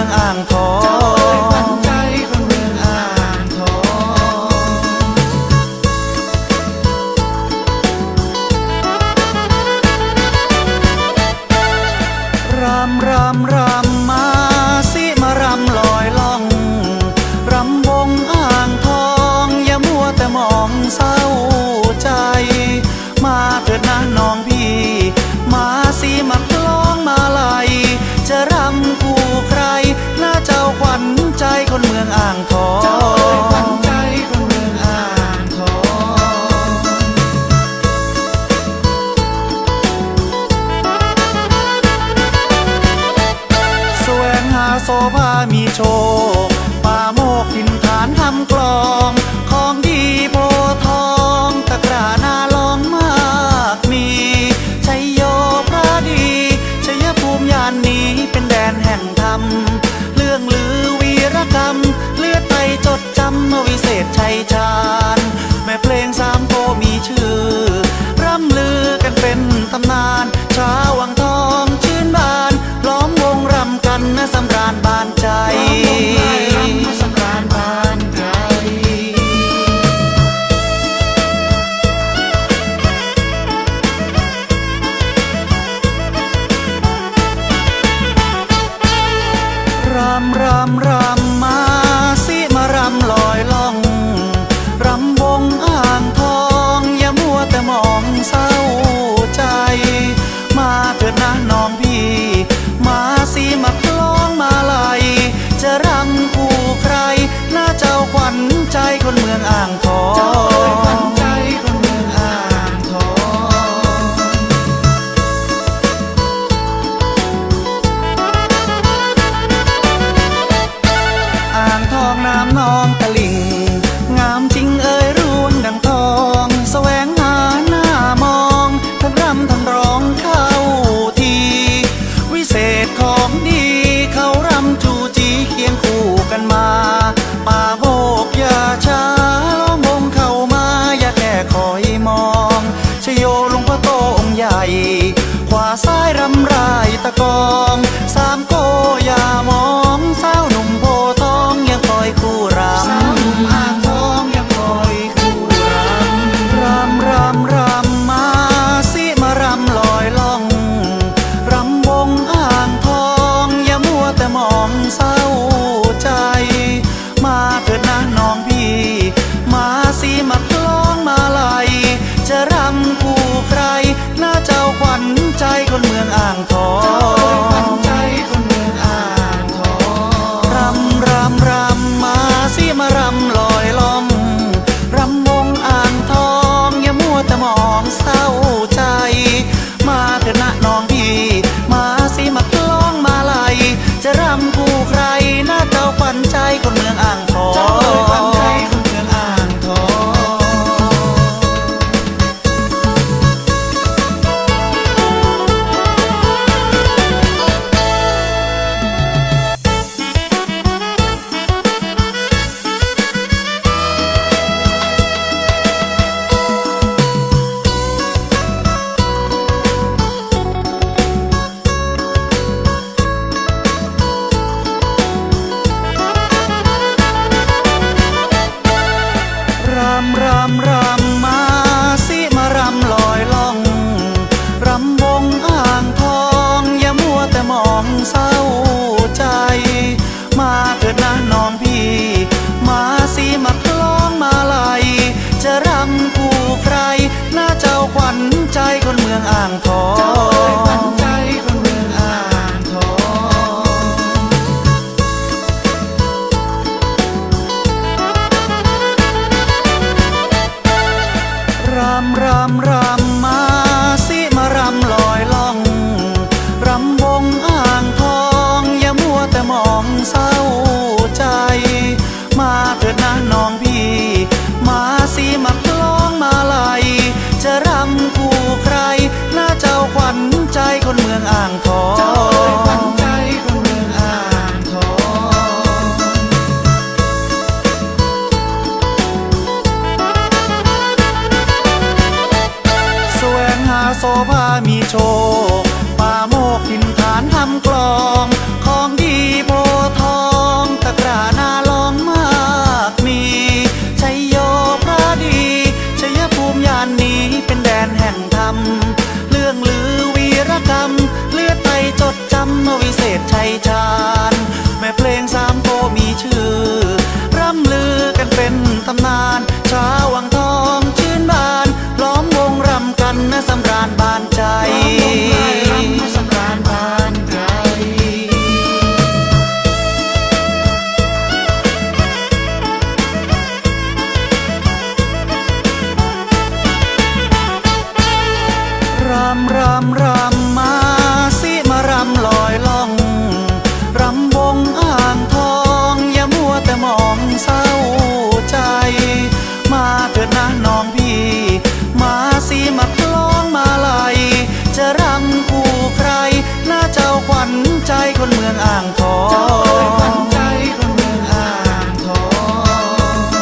องอ่างทอง ชคป่าโมกถิ่นฐานทำกลอง ของดีโพทองตะกรานาลองมากมีชัยโยพระดีชัยภูมิยานนี้เป็นแดนแห่งธรรม เรื่องลือวีรกรรม เลือดไปจดจำมวิเศษชัย กองสามโกอย่ามองสาวหนุ่มโพทองยังคอยคู่รำสาวหนุ่มอ่างทองยังคอยคู่รำรำรำรำมาสิมารำลอยล่องรำวงอ่างทองอย่ามัวแต่มองเศร้าใจ มาเถิดนะน้องพี่ มาสิมาคล้องมาลายจะรำคู่ใครหน้าเจ้าขวัญใจคนเมืองอ่างทอง องเศร้าใจ มาเถิดนะน้องพี่ มาสิมาคล้องมาลายจะรำคู่ใครหน้าเจ้าขวัญใจคนเมืองอ่างทอง โสภามีโชคป่าโมกถิ่นฐานทำกลอง ของดีโพทองตะกรานาลองมากมีชัยโยพระดีชัยภูมิยานนี้เป็นแดนแห่งธรรม เรื่องลือวีรกรรม เลือดไทยจดจำวิเศษชัยชาำรำรำมาสิมารำลอยล่อง รำวงอ่างทองอย่ามัวแต่มองเศร้าใจ มาเถิดนะน้องพี่ มาสิมาคล้องมาลายจะรำคู่ใคร หน้าเจ้าขวัญใจคนเมืองอ่างท